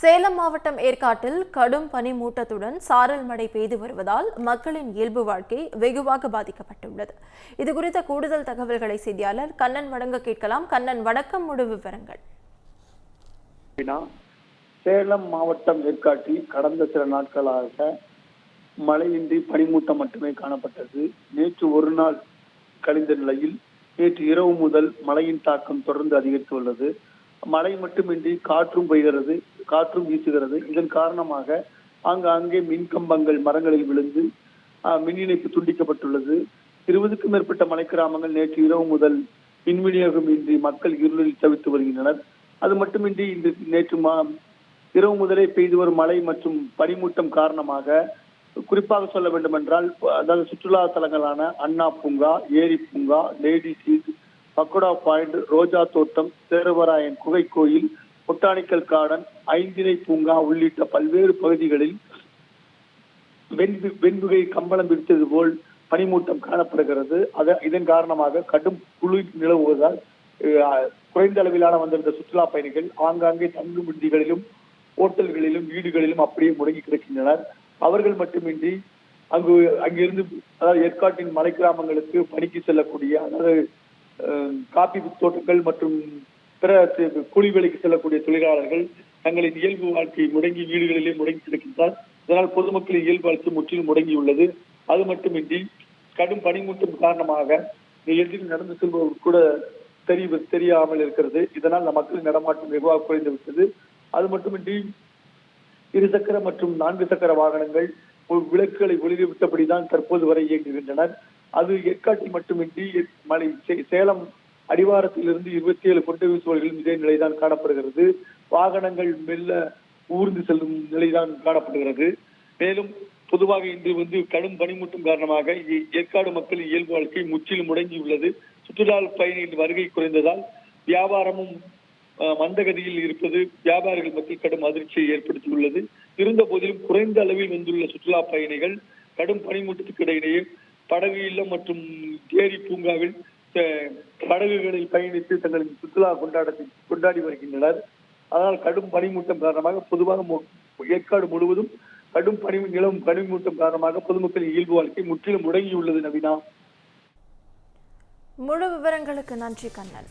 சேலம் மாவட்டம் ஏற்காட்டில் கடும் பனிமூட்டத்துடன் சாரல் மழை பெய்து வருவதால் மக்களின் இயல்பு வாழ்க்கை வெகுவாக பாதிக்கப்பட்டுள்ளது. இது குறித்த கூடுதல் தகவல்களை செய்தியாளர் கண்ணன் வழங்க கேட்கலாம். கண்ணன் வணக்கம். முழு விவரங்கள். சேலம் மாவட்டம் ஏற்காட்டில் கடந்த சில நாட்களாக மழையின்றி பனிமூட்டம் மட்டுமே காணப்பட்டது. நேற்று ஒரு நாள் கழிந்த நிலையில் நேற்று இரவு முதல் மழையின் தாக்கம் தொடர்ந்து அதிகரித்துள்ளது. மழை மட்டுமின்றி காற்றும் பெய்கிறது காற்றும் வீசுகிறது. இதன் காரணமாக ஆங்காங்கே மின் கம்பங்கள் மரங்களில் விழுந்து மின் இணைப்பு துண்டிக்கப்பட்டுள்ளது. இருபதுக்கும் மேற்பட்ட மலை கிராமங்கள் நேற்று இரவு முதல் மின் விநியோகம் இன்றி மக்கள் இருளில் தவித்து வருகின்றனர். அது மட்டுமின்றி இன்று நேற்று மா இரவு முதலே பெய்து வரும் மழை மற்றும் பனிமூட்டம் காரணமாக குறிப்பாக சொல்ல வேண்டும் என்றால் அதாவது சுற்றுலா தலங்களான அண்ணா பூங்கா ஏரி பூங்கா லேடி சீட் பக்கோடா பாயிண்ட் ரோஜா தோட்டம் சேரவராயன் குகை கோயில் பொட்டானிக்கல் கார்டன் ஐந்திணை பூங்கா உள்ளிட்ட பல்வேறு பகுதிகளில் வெண்பு வெண்புகை கம்பளம் பிடித்தது போல் பனிமூட்டம் காணப்படுகிறது. இதன் காரணமாக கடும் குளிர் நிலவுவதால் அஹ், குறைந்த அளவிலான வந்திருந்த சுற்றுலா பயணிகள் ஆங்காங்கே தங்கும் விடுதிகளிலும் ஓட்டல்களிலும் வீடுகளிலும் அப்படியே முடங்கி கிடக்கின்றனர். அவர்கள் மட்டுமின்றி அங்கு அங்கிருந்து அதாவது ஏற்காட்டின் மலை கிராமங்களுக்கு பணிக்கு செல்லக்கூடிய அதாவது காபி தோட்டங்கள் மற்றும் பிற கூலி வேலைக்கு செல்லக்கூடிய தொழிலாளர்கள் தங்களின் இயல்பு வாழ்க்கை முடங்கி வீடுகளிலே முடங்கி கிடக்கின்றார். இதனால் பொதுமக்களின் இயல்பு வாழ்க்கை முற்றிலும் முடங்கியுள்ளது. அது மட்டுமின்றி கடும் பனிமூட்டம் காரணமாக எதிரில் நடந்து செல்பவர் கூட தெரிய தெரியாமல் இருக்கிறது. இதனால் நம் மக்களின் நடமாட்டம் வெகுவாக குறைந்து விட்டது. அது மட்டுமின்றி இருசக்கர மற்றும் நான்கு சக்கர வாகனங்கள் விளக்குகளை ஒளிவிட்டபடிதான் தற்போது வரை இயங்குகின்றனர். அது ஏற்காட்டில் மட்டுமின்றி மலை சேலம் அடிவாரத்திலிருந்து இருபத்தி ஏழு கொண்டு வீசுவர்களின் இதே நிலைதான் காணப்படுகிறது. வாகனங்கள் மெல்ல ஊர்ந்து செல்லும் நிலைதான் காணப்படுகிறது. மேலும் பொதுவாக இன்று வந்து கடும் பனிமூட்டம் காரணமாக ஏற்காடு மக்களின் இயல்பு வாழ்க்கை முற்றிலும் முடங்கியுள்ளது சுற்றுலா பயணிகளின் வருகை குறைந்ததால் வியாபாரமும் அஹ், மந்தகதியில் இருப்பது வியாபாரிகள் மத்தியில் கடும் அதிர்ச்சியை ஏற்படுத்தியுள்ளது. இருந்த போதிலும் குறைந்த அளவில் வந்துள்ள சுற்றுலா பயணிகள் கடும் பனிமூட்டத்துக்கு இடையிலேயே படகு இல்லம் மற்றும் தேரி பூங்காவில் படகுகளில் பயணித்து தங்களின் சுற்றுலா கொண்டாடத்தை கொண்டாடி வருகின்றனர். அதனால் கடும் பனிமூட்டம் காரணமாக பொதுவாக ஏற்காடு முழுவதும் கடும் பனி நிலவும் பனிமூட்டம் காரணமாக பொதுமக்களின் இயல்பு வாழ்க்கை முற்றிலும் முடங்கியுள்ளது நவீனா. முழு விவரங்களுக்கு நன்றி கண்ணன்.